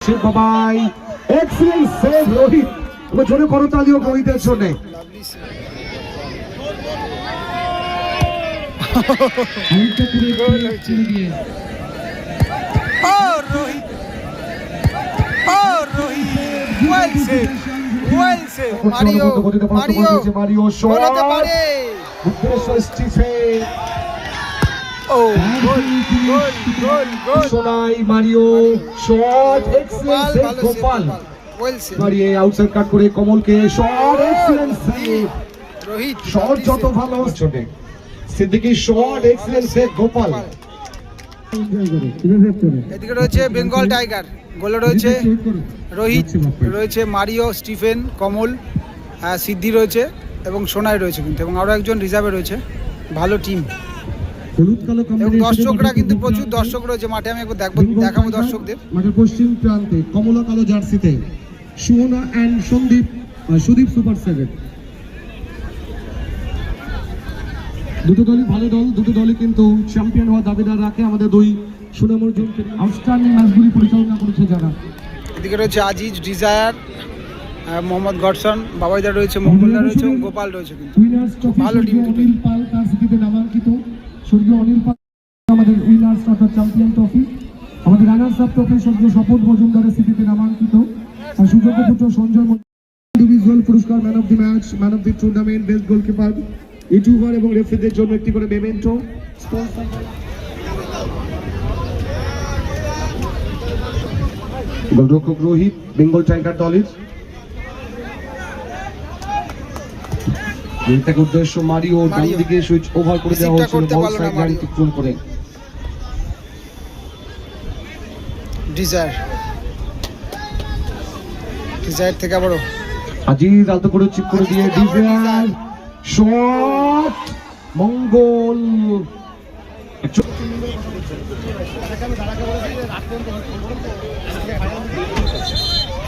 শিব বাবাই excellent save Rohit এবার জোরে করতালিও রোহিতের জন্য. Mario. Mario. মারিও বলাতে পারে। উদ্দেশ্য Stephen Sonai Mario shot excellent save Gopal. Save well save মারিয়ে আউটসাইড কাট করে কমলকে shot excellent save Rohit shot যত ভালো ছোটে। Siddiqui shot excellent save Gopal. এদিকে রয়েছে বেঙ্গল টাইগার গোলে রয়েছে রোহিত রয়েছে মারিও স্টিফেন কমল সিদ্ধি রয়েছে এবং সোনাই রয়েছে কিন্তু এবং আরও একজন রিজার্ভে রয়েছে ভালো টিম হলুদ কালো দর্শকরা কিন্তু প্রচুর দর্শক রয়েছে মাঠে আমি একবার দেখব দেখাবো দর্শকদের। মাঠের পশ্চিম প্রান্তে কমলা কালো জার্সিতে Sumana and Sandip Sudip super seven দুটো দলই ভালো দল দুটো দলই কিন্তু চ্যাম্পিয়ন হওয়ার দাবিদার রাখে আমাদের দুই সুনাম অর্জুন আউটস্ট্যান্ডিং ম্যাচগুলি পরিচালনা করেছে যারা। এদিকে রয়েছে আজিজ ডিজায়ার মোহাম্মদ গডসন বাবাইদা রয়েছে মঙ্গলদা রয়েছে এবং গোপাল রয়েছে কিন্তু। ভালো স্বর্গীয় স্বর্গীয় অনিল আমাদের উইনার্স অর্থাৎ চ্যাম্পিয়ন ট্রফি, আমাদের রানার্স আপ ট্রফি স্বর্গীয় স্বপন মজুমদারের স্মৃতিতে নামাঙ্কিত। আর সুযোগ্য পুত্র সঞ্জয় ইন্ডিভিজুয়াল পুরস্কার man of the match man of the tournament best goalkeeper YouTuber এবং রেফারিদের জন্য একটি করে মেমেন্টো গোলরক্ষক রোহিত, বেঙ্গল টাইগার দলের উদ্দেশ্য মারিও ডান দিকে সুইচ ওভার করে দেওয়া হয়েছিল বল সাইড লাইন মারিও। অতিক্রম করে। ডিজায়ার ডিজায়ার থেকে আবারও। আজিজ আলতো করে চিপ করে দিয়ে ডিজার শট মঙ্গল।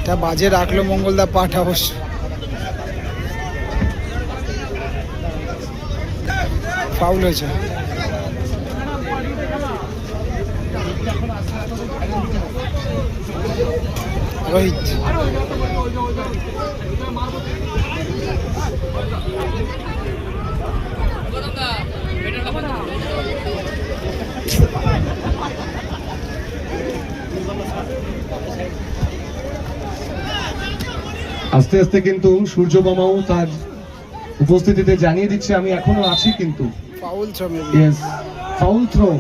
এটা বাজে রাখল মঙ্গলদা পাঠ অবশ্য। ফাউল হয়েছে। রোহিত। আস্তে আস্তে কিন্তু সূর্য মামাও তার উপস্থিতিতে জানিয়ে দিচ্ছে, আমি এখনও আছি কিন্তু। ফাউল শ্রমিক ইয়েস ফাউল থ্রো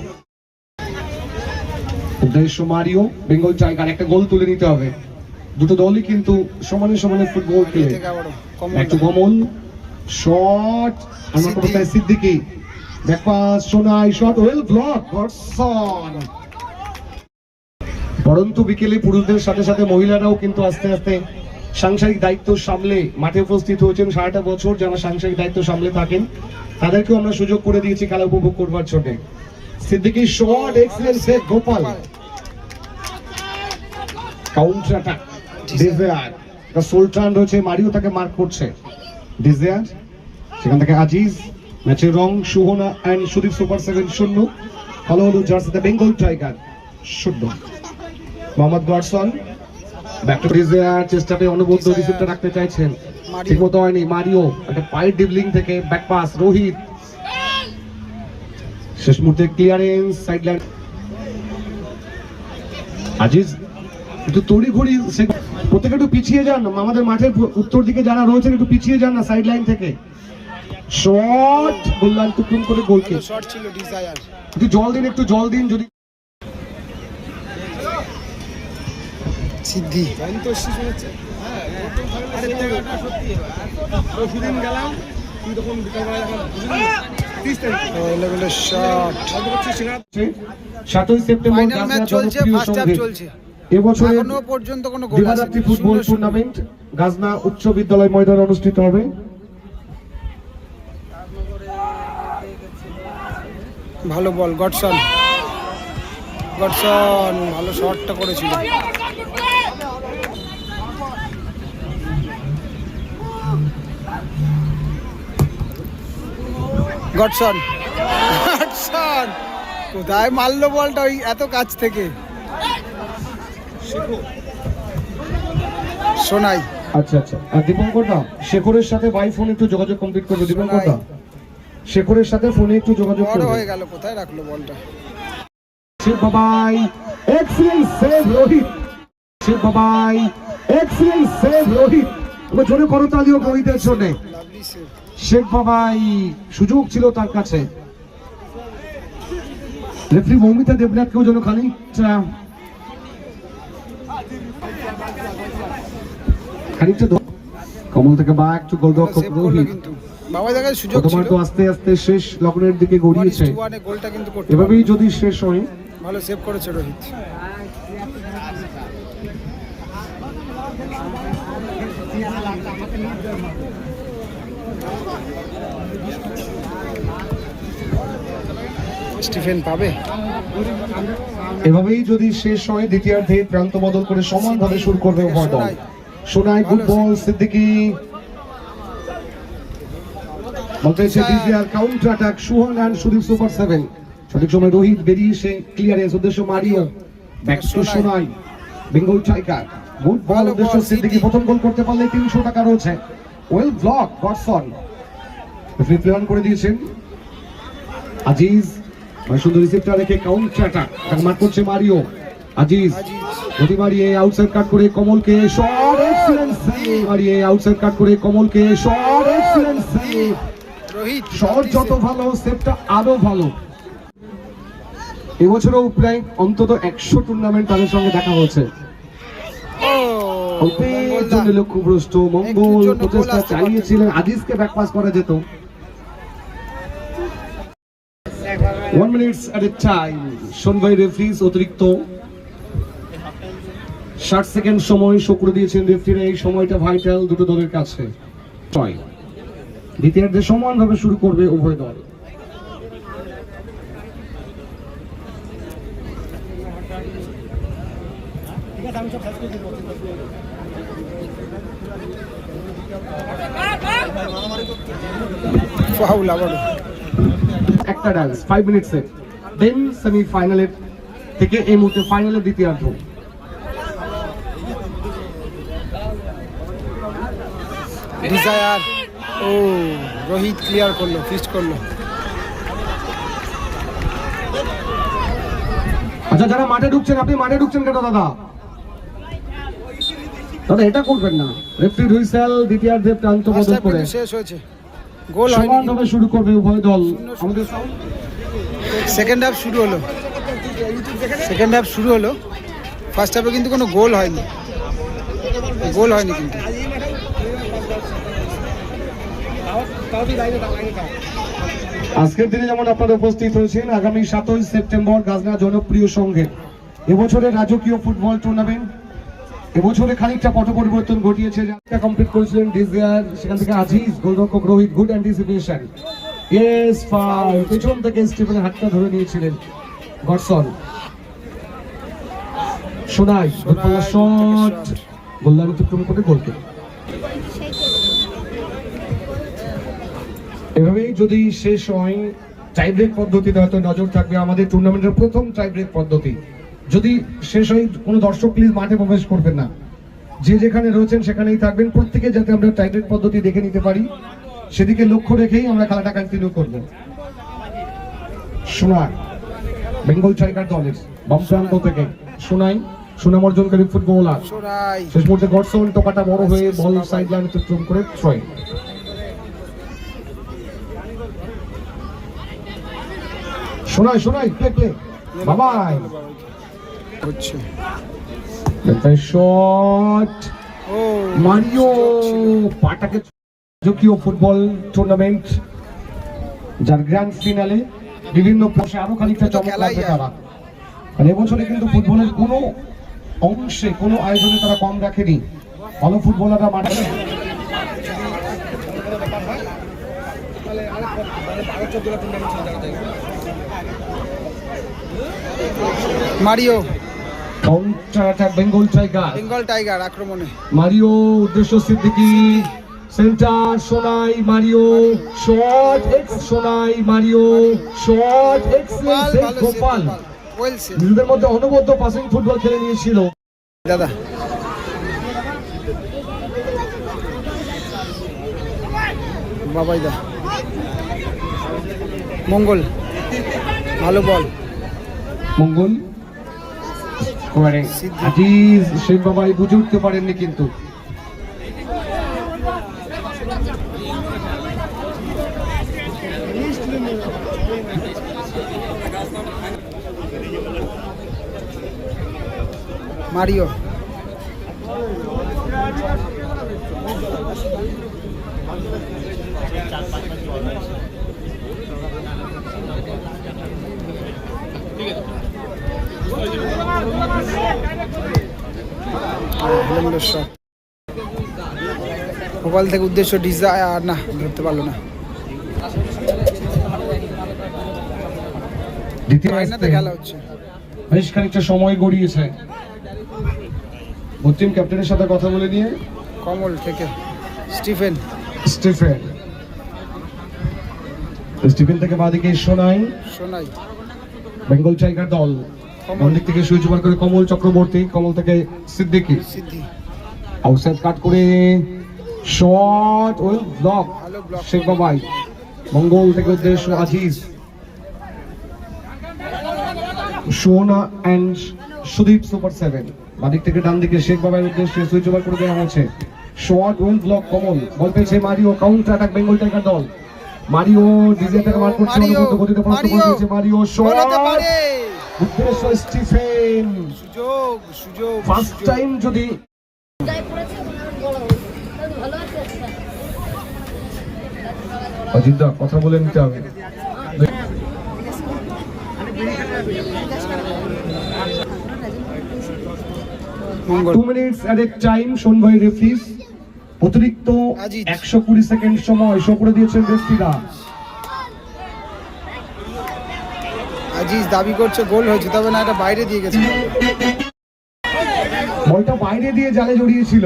উদ্দেশ্য মারিও বেঙ্গল টাইগার একটা গোল তুলে নিতে হবে। দুটো দলই কিন্তু সমানে সমানে ফুটবল খেলে। একটু কমন। শট আমার সিদ্দিক। কথা Siddiqui. Back pass Sonai shot well block Godson পরন্তু বিকেলে পুরুষদের সাথে সাথে মহিলারাও কিন্তু আস্তে আস্তে সাংসারিক দায়িত্ব সামলে মাঠে উপস্থিত হয়েছেন সারাটা বছর যারা সাংসারিক দায়িত্ব সামলে থাকেন, তাদেরকেও আমরা সুযোগ করে দিয়েছি খেলা উপভোগ করবার জন্য। Siddiqui shot excellent save Gopal. Counter attack Desire Sultan রয়েছে, মারিও তাকে মার্ক করছে। ডিজায়ার সেখান থেকে আজিজ, ম্যাচের রং Suhana and Sudip super seven শূন্য। ভালো হলুদ জার্সিতে, বেঙ্গল টাইগার শূন্য। মোহাম্মদ গডসন ব্যাক টু চেষ্টাতে অনবদ্য রিসিভটা রাখতে চাইছেন। মারিও। হয়নি মারিও একটা পায়ের ডিবলিং থেকে ব্যাক পাস রোহিত শেষ মুহূর্তে ক্লিয়ারেন্স সাইড লাইন আজিজ একটু তড়ি ঘড়ি প্রত্যেকে একটু পিছিয়ে যান আমাদের মাঠের উত্তর দিকে যারা রয়েছেন একটু পিছিয়ে যান না সাইড লাইন থেকে। শট গোল্লান টুকুন করে গোলকে শর্ট ছিল ডিজায়ার একটু জল দিন একটু জল দিন যদি সিদ্ধি। সাতই সেপ্টেম্বর চলছে পর্যন্ত কোনো দিবারাত্রি ফুটবল। টুর্নামেন্ট গাজনা উচ্চ বিদ্যালয় ময়দানে অনুষ্ঠিত হবে। ভালো বল গডসন। গডসন ভালো শটটা করেছিল। গডসন। গডসন। কোথায় মারলো বলটা ওই এত কাছ থেকে? সোনাই। আচ্ছা আচ্ছা। আর দীপঙ্কর দা শেখরের সাথে বাই ফোন একটু যোগাযোগ কমপ্লিট করবে। দীপঙ্কর দা শেখরের সাথে ফোনে একটু যোগাযোগ করবে। হয়ে গেল কোথায় রাখল বলটা? শিব বাবাই এক্সিলেন্ট সেভ রোহিত। শিব বাবাই এক্সিলেন্ট সেভ রোহিত। এবার জোরে করতালিও রোহিতের জন্য লাভলি সেভ শেখ বাবাই সুযোগ ছিল তার কাছে। রেফারি মৌমিতা দেবনাথকেও যেন খানিকটা কমল থেকে বা একটু গোলরক্ষক রোহিত। প্রথমার্ধ আস্তে আস্তে শেষ লগ্নের দিকে গড়িয়েছে। এভাবেই যদি শেষ হয়। ভালো সেভ করেছে রোহিত। স্টিফেন পাবে? এভাবেই যদি শেষ হয় দ্বিতীয়ার্ধে প্রান্ত বদল করে সমানভাবে শুরু করবে উভয় দল সোনাই গুড বল সিদ্দিকি। বলতে DGR counter attack Suhan and Sudip super seven সঠিক সময় রোহিত বেরিয়ে এসে ক্লিয়ারেন্স উদ্দেশ্য Mario back to Sonai. Bengal tiger good ball উদ্দেশ্য সিদ্দিকি সিদ্দিকি। প্রথম গোল করতে পারলে তিনশো টাকা রয়েছে। Well block Godson free player করে দিয়েছেন। আজিজ মানে সুন্দর রিসিপ্টটা রেখে কাউন্টার অ্যাটাক মার করছে মারিও। আজিজ গতি মারিয়ে আউটসাইড কাট করে কমলকে শট এক্সিলেন্ট সেভ মারিয়ে আউটসাইড কাট করে কমলকে shot excellent save Rohit. Shot যত ভালো সেভটা আরও ভালো। এবছরও প্রায় অন্তত একশো টুর্নামেন্ট তাদের সঙ্গে দেখা হয়েছে। জন্য লক্ষ্যভ্রষ্ট মঙ্গল প্রচেষ্টা চালিয়েছিলেন আজিজকে ব্যাক পাস করা যেত। ওয়ান মিনিটস এ টাইম সনভাই রেফারিজ অতিরিক্ত। ষাট সেকেন্ড সময় শো করে দিয়েছেন রেফারিরা এই সময়টা ভাইটাল দুটো দলের কাছে। ছয়। দ্বিতীয়ার্ধে সমানভাবে শুরু করবে উভয় দল। ফাউল আবারও একটা ডান্স ফাইভ মিনিটসে দেন সেমিফাইনালের থেকে এই মুহূর্তে ফাইনালের দ্বিতীয়ার্ধ। ডিজায়ার ও রোহিত ক্লিয়ার করল ফিস্ট করল। আচ্ছা যারা মাঠে ঢুকছেন আপনি মাঠে ঢুকছেন কেন দাদা? দাদা এটা করবেন না। রেফারি হুইসেল দ্বিতীয়ার্ধে প্রান্ত বদল করে শেষ হয়েছে। গোল হয়নি। সমানভাবে শুরু করবে উভয় দল। আমাদের সেকেন্ড হাফ শুরু হলো। সেকেন্ড হাফ শুরু হলো। ফার্স্ট হাফে কিন্তু কোনো গোল হয়নি। গোল হয়নি কিন্তু। আজকের দিনে যেমন আপনারা উপস্থিত হয়েছেন আগামী সাতই সেপ্টেম্বর গাজনা জনপ্রিয় সংঘে। এবছরের রাজকীয় ফুটবল টুর্নামেন্ট এবছরে খানিকটা পট পরিবর্তন ঘটিয়েছে কমপ্লিট করেছিলেন ডিজিয়ার সেখান থেকে আজিজ গোলরক্ষক Rohit good anticipation yes foul পেছন থেকে স্টিফেনের হাতটা ধরে নিয়েছিলেন গডসন। সোনাই শট গোলদার অতিক্রম করে গোলকে এভাবেই যদি শেষ হয় টাইব্রেক পদ্ধতিতে হয়তো নজর থাকবে আমাদের টুর্নামেন্টের প্রথম টাইব্রেক পদ্ধতি। যদি শেষ হয় কোনো দর্শক প্লিজ মাঠে প্রবেশ করবেন না। যে যেখানে রয়েছেন সেখানেই থাকবেন। প্রত্যেকে যাতে আমরা টাইব্রেক পদ্ধতি দেখে নিতে পারি সেদিকে লক্ষ্য রেখেই আমরা খেলাটা কন্টিনিউ করব। সোনার বেঙ্গল টাইগার দলের বাম প্রান্ত থেকে সোনাই সুনাম অর্জনকারী ফুটবলার শেষ মুহূর্তে গডসন টোকাটা বড় হয়ে বল সাইড লাইন অতিক্রম করে থ্রয় শোনাই শোনাই প্লে প্লে বাবাই। হচ্ছে। শট মারিও পাটাকে রাজকীয় ফুটবল টুর্নামেন্ট যার গ্র্যান্ড ফিনালে বিভিন্ন পাশে আরও খানিকটা চমক লাগবে তারা আর এবছরে কিন্তু ফুটবলের কোনো অংশে কোনো আয়োজনে তারা কম রাখেনি। ভালো ফুটবলাররা মাঠে। Mario. Bengal tiger Bengal tiger আক্রমণে মারিও উদ্দেশ্য Siddiqui centre Sonai Mario shot x Sonai Mario shot Gopal excellent Gopal নিজেদের মধ্যে অনবদ্য পাসিং ফুটবল খেলে নিয়েছিল। দাদা। বাবাই দা। মঙ্গল। ভালো বল মঙ্গল। করে আজিজ শেখ বাবাই বুঝে উঠতে পারেননি কিন্তু। মারিও। হেলেন্ডার শট ভোপাল থেকে উদ্দেশ্য ডিজা আর না ধরতে পারল না। বেশ খানিকটা সময় গড়িয়েছে। পশ্চিম ক্যাপ্টেনের সাথে কথা বলে নিয়ে। কমল থেকে। স্টিফেন। স্টিফেন। স্টিফেন থেকে বাদিকে শোনাই সোনাই। বেঙ্গল টাইগার দল। দিক থেকে সুইচ ওভার করে কমল চক্রবর্তী কমল থেকে সিদ্দিকি। আউটসাইড কাট করে শট ওয়েল ব্লক শেখ বাবাই মঙ্গল থেকে উদ্দেশ্য Aziz. Sona and Sudip super seven বাদিক থেকে ডান দিকে শেখ বাবার উদ্দেশ্যে সুইচ ওভার করে দেওয়া হয়েছে। Shot well block Kamal. Ball পেয়েছে Mario counter attack Bengal tiger দল। মারিও ডিজে থেকে মার করছে অনুগত গতিতে পরাস্ত করে। দিয়েছে মারিও শট উদ্দেশ্য স্টিফেন সুযোগ সুযোগ। ফার্স্ট টাইম যদি গায়ে পড়েছে বড় ভালো আছে আচ্ছা। অজিতদা কথা বলে নিতে হবে। Two minutes at a time অতিরিক্ত একশো কুড়ি সেকেন্ড সময় শো করে দিয়েছেন রেফরিরা আজিজ দাবি করছে গোল হয়েছে তবে না এটা বাইরে দিয়ে গেছে। বলটা বাইরে দিয়ে জালে জড়িয়েছিল।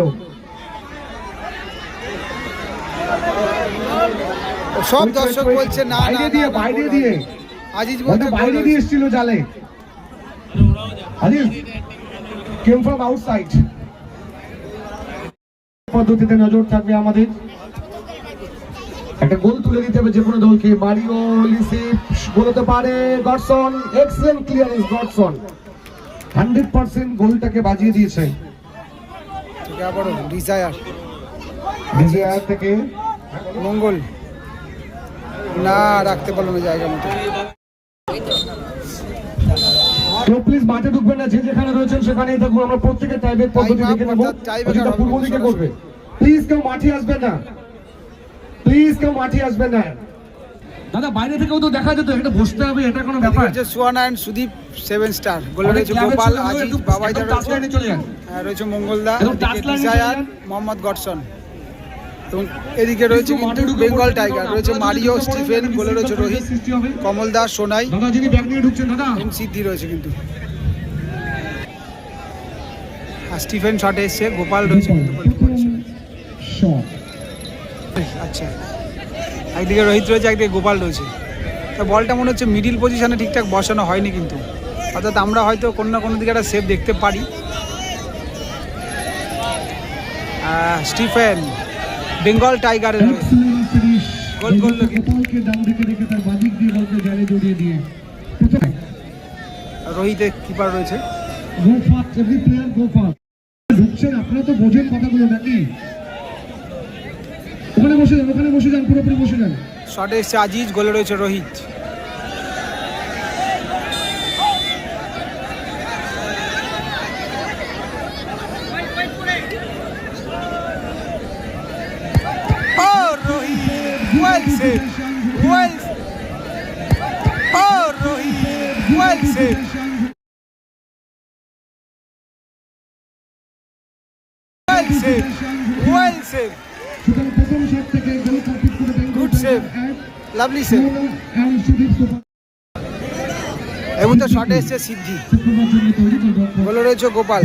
সব দর্শক বলছে না না, বাইরে দিয়ে বাইরে দিয়ে। আজিজ বলছে বাইরে দিয়ে। এসেছিল জালে। আজিজ কেম ফ্রম আউটসাইড পদ্ধতিতে নজর থাকবে আমাদের। একটা গোল তুলে দিতে হবে যে কোনো দলকে। মারিও লিসিপ বলতে পারে Godson. Excellent clearance Godson. Hundred percent গোলটাকে বাজিয়ে দিয়েছে। ডিজায়ার। ডিজিআর থেকে মঙ্গল। না রাখতে পারল না জায়গা মতো। কেউ প্লিজ মাঠে ঢুকবেন না যে যেখানে রয়েছেন সেখানেই থাকুন। আমরা প্রত্যেকের টাইব্রেক পদ্ধতি দেখে নেব। পূর্ব দিকে করবে। প্লিজ কেউ মাঠে আসবেন না। প্লিজ কেউ মাঠে আসবেন না দাদা বাইরে থেকেও তো দেখা যেত এটা বসতে হবে এটা কোনো ব্যাপার। হচ্ছে Suhana and Sudip seven star গোলে রয়েছে গোপাল আজিজ একটু- বাবাইদা রয়েছে। মঙ্গলদা ডিজায়ার মোহাম্মদ গডসন। এবং এদিকে রয়েছে কিন্তু বেঙ্গল টাইগার রয়েছে মারিও স্টিফেন গোলে রয়েছে রোহিত কমল দাস সোনাই। দাদা যিনি ব্যাগ নিয়ে ঢুকছেন দাদা। এবং সিদ্ধি রয়েছে কিন্তু। আর স্টিফেন শটে এসছে গোপাল রয়েছে কিন্তু আচ্ছা একদিকে রোহিত রয়েছে একদিকে গোপাল রয়েছে তো বলটা মনে হচ্ছে মিডিল পজিশনে ঠিকঠাক বসানো হয়নি কিন্তু অর্থাৎ আমরা হয়তো কোনো না কোনো দিকে একটা সেভ দেখতে পারি স্টিফেন বেঙ্গল হয়ে। প্রথমে রোহিতের কিপার রয়েছে আপনারা তো বোঝেন কথাগুলো নাকি ওখানে বসে যান, ওখানে বসে যান, পুরোপুরি বসে যান শটে এসছে আজিজ, গোলে রয়েছে Rohit! Well saved! Well saved! সুতরাং প্রথম শট থেকে গোল কমপ্লিট করে Bengal Good save. Lovely save! And Sudip super এবং তো শটে এসছে সিদ্ধি। গোলে রয়েছে গোপাল।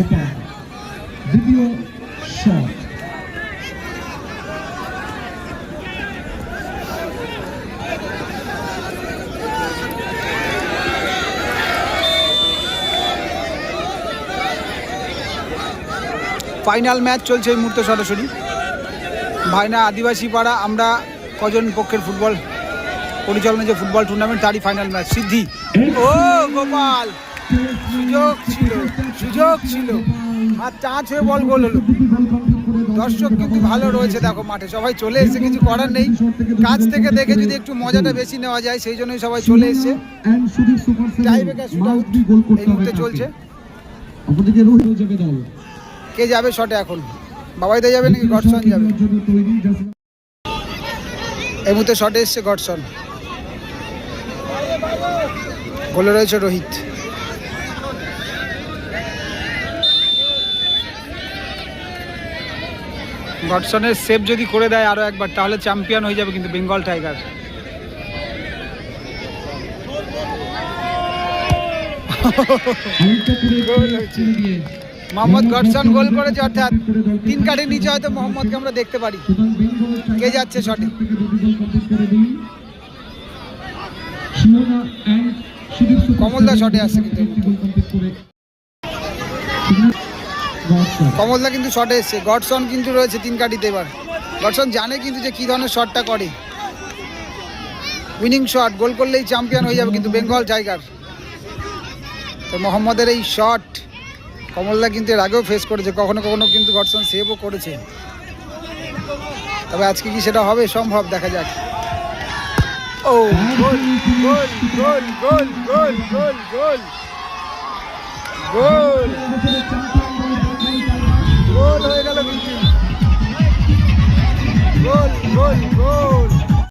ফাইনাল ম্যাচ চলছে এই মুহূর্তে সরাসরি। ভাইনা আদিবাসী পাড়া, আমরা কজন পক্ষের ফুটবল পরিচালনা যে ফুটবল টুর্নামেন্ট তারই ফাইনাল ম্যাচ সিদ্ধি। ও, গোপাল! সুযোগ ছিল সুযোগ ছিল। আর চাঁচ হয়ে বল গোল হলো। দর্শক কিন্তু ভালো রয়েছে দেখো মাঠে, সবাই চলে এসেছে, কিছু করার নেই। কাছ থেকে দেখে যদি একটু মজাটা বেশি নেওয়া যায়, সেই জন্যই সবাই চলে এসেছে। চলছে। কে যাবে শটে এখন? বাবাইদা যাবে নাকি গডসন যাবে? এই মুহূর্তে শটে এসছে গডসন গোলে রয়েছে রোহিত। গডসনের সেভ যদি করে দেয় আরও একবার তাহলে চ্যাম্পিয়ন হয়ে যাবে কিন্তু Bengal tiger Mohammad Godson goal করেছে অর্থাৎ তিন কাঠের নিচে হয়তো মোহাম্মদকে আমরা দেখতে পারি। কে যাচ্ছে শটে কমলদা শটে আসছে কিন্তু কমলদা কিন্তু শটে এসছে। গডসন কিন্তু রয়েছে তিন কাঠিতে এবার। গডসন জানে কিন্তু যে কী ধরনের শটটা করে। উইনিং শট গোল করলেই চ্যাম্পিয়ন হয়ে যাবে কিন্তু বেঙ্গল টাইগার তো মোহাম্মদের এই শট কমলদা কিন্তু এর আগেও ফেস করেছে। কখনো কখনো কিন্তু গডসন সেভও করেছে। তবে আজকে কি সেটা হবে? সম্ভব, দেখা যাক। Oh, goal! Goal! Goal! Goal! Goal! Goal! Goal! Goal! Goal! হয়ে গেল কিন্তু। Gol, gol, gol.